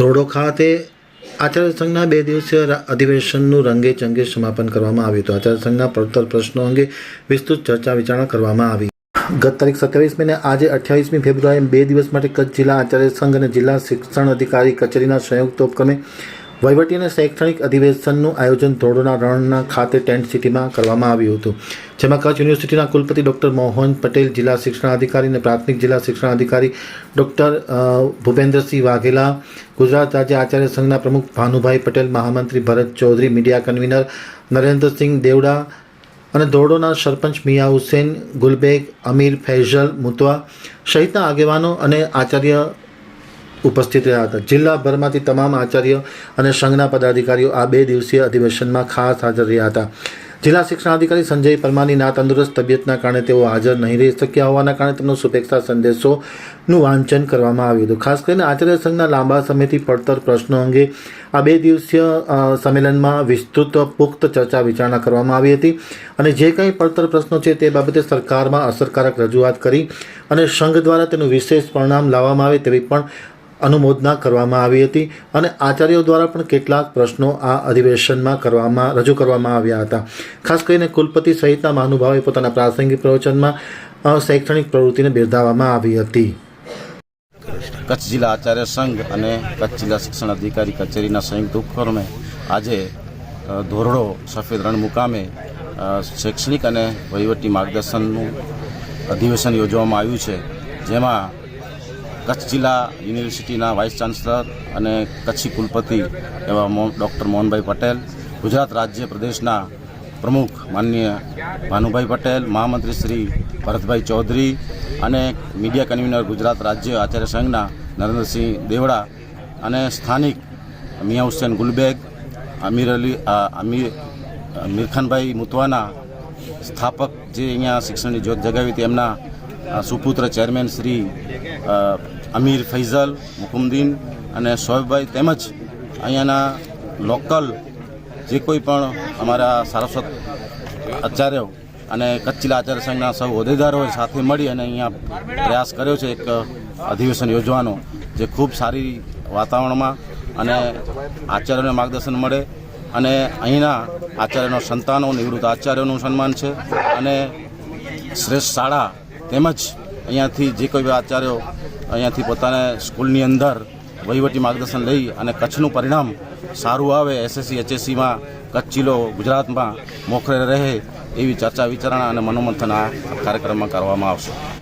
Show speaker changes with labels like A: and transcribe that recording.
A: ધોરડો ખાતે આચાર્ય સંઘના બે દિવસીય અધિવેશનનું રંગે ચંગે સમાપન કરવામાં આવ્યું હતું. આચાર્ય સંઘના પડતર પ્રશ્નો અંગે વિસ્તૃત ચર્ચા વિચારણા કરવામાં આવી. ગત તારીખ સત્યાવીસ મે આજે અઠ્યાવીસમી ફેબ્રુઆરી બે દિવસ માટે કચ્છ જિલ્લા આચાર્ય સંઘ અને જિલ્લા શિક્ષણ અધિકારી કચેરીના સંયુક્ત ઉપક્રમે વહીવટી અને શૈક્ષણિક અધિવેશનનું આયોજન ધોરડોના રણના ખાતે ટેન્ટ સિટીમાં કરવામાં આવ્યું હતું, જેમાં કચ્છ યુનિવર્સિટીના કુલપતિ ડૉક્ટર મોહન પટેલ, જિલ્લા શિક્ષણાધિકારી અને પ્રાથમિક જિલ્લા શિક્ષણાધિકારી ડૉક્ટર ભૂપેન્દ્રસિંહ વાઘેલા, ગુજરાત રાજ્ય આચાર્ય સંઘના પ્રમુખ ભાનુભાઈ પટેલ, મહામંત્રી ભરત ચૌધરી, મીડિયા કન્વીનર નરેન્દ્રસિંહ દેવડા અને ધોરડોના સરપંચ મિયા હુસેન ગુલબેગ, અમીર ફૈઝલ મુતવા સહિતના આગેવાનો અને આચાર્ય ઉપસ્થિત રહ્યા હતા. જિલ્લાભરમાંથી તમામ આચાર્ય અને સંઘના પદાધિકારીઓ આ બે દિવસીય અધિવેશનમાં ખાસ હાજર રહ્યા હતા. જિલ્લા શિક્ષણાધિકારી સંજય પરમારની ના તંદુરસ્ત તબિયતના કારણે તેઓ હાજર નહીં રહી શક્યા હોવાના કારણે તેમનો શુભેચ્છા સંદેશોનું વાંચન કરવામાં આવ્યું હતું. ખાસ કરીને આચાર્ય સંઘના લાંબા સમયથી પડતર પ્રશ્નો અંગે આ બે દિવસીય સંમેલનમાં વિસ્તૃત, પુખ્ત ચર્ચા વિચારણા કરવામાં આવી હતી અને જે કંઈ પડતર પ્રશ્નો છે તે બાબતે સરકારમાં અસરકારક રજૂઆત કરી અને સંઘ દ્વારા તેનું વિશેષ પરિણામ લાવવામાં આવે તેવી પણ અનુમોદના કરવામાં આવી હતી અને આચાર્યો દ્વારા પણ કેટલાક પ્રશ્નો આ અધિવેશનમાં કરવામાં, રજૂ કરવામાં આવ્યા હતા. ખાસ કરીને કુલપતિ સહિતના મહાનુભાવે પોતાના પ્રાસંગિક પ્રવચનમાં શૈક્ષણિક પ્રવૃત્તિને બિરદાવવામાં આવી હતી.
B: કચ્છ જિલ્લા આચાર્ય સંઘ અને કચ્છ જિલ્લા શિક્ષણ અધિકારી કચેરીના સંયુક્ત ઉપક્રમે આજે ધોરડો સફેદ રણ મુકામે શૈક્ષણિક અને વહીવટી માર્ગદર્શનનું અધિવેશન યોજવામાં આવ્યું છે. જેમાં કચ્છ જિલ્લા યુનિવર્સિટીના વાઇસ ચાન્સલર અને કચ્છી કુલપતિ એવા ડૉક્ટર મોહનભાઈ પટેલ, ગુજરાત રાજ્ય પ્રદેશના પ્રમુખ માનનીય ભાનુભાઈ પટેલ, મહામંત્રી શ્રી ભરતભાઈ ચૌધરી અને મીડિયા કન્વીનર ગુજરાત રાજ્ય આચાર્ય સંઘના નરેન્દ્રસિંહ દેવડા અને સ્થાનિક મિયા હુસેન ગુલબેગ અમીર અલી અમીર મીરખાનભાઈ મુતવાના સ્થાપક જે અહીંયા શિક્ષણની જ્યોત જગાવી હતી એમના સુપુત્ર ચેરમેન શ્રી અમીર ફૈઝલ, મુકુમદીન અને શોએબભાઈ તેમજ અહીંયાના લોકલ જે કોઈ પણ અમારા સારસ્વત આચાર્યો અને કચ્છ જિલ્લા આચાર્ય સંઘના સૌ હોદ્દેદારોએ સાથે મળી અને અહીંયા પ્રયાસ કર્યો છે એક અધિવેશન યોજવાનો, જે ખૂબ સારી વાતાવરણમાં અને આચાર્યોને માર્ગદર્શન મળે અને અહીંના આચાર્યનો સંતાનો, નિવૃત્ત આચાર્યોનું સન્માન છે અને શ્રેષ્ઠ શાળા તેમજ અહીંયાથી જે કોઈ આચાર્યો અહીંયાથી પોતાને સ્કૂલની અંદર વહીવટી માર્ગદર્શન લઈ અને કચ્છનું પરિણામ સારું આવે, એસએસસી, એચએસસીમાં કચ્છ જિલ્લો ગુજરાતમાં મોખરે રહે એવી ચર્ચા વિચારણા અને મનોમંથન આ કાર્યક્રમમાં કરવામાં આવશે.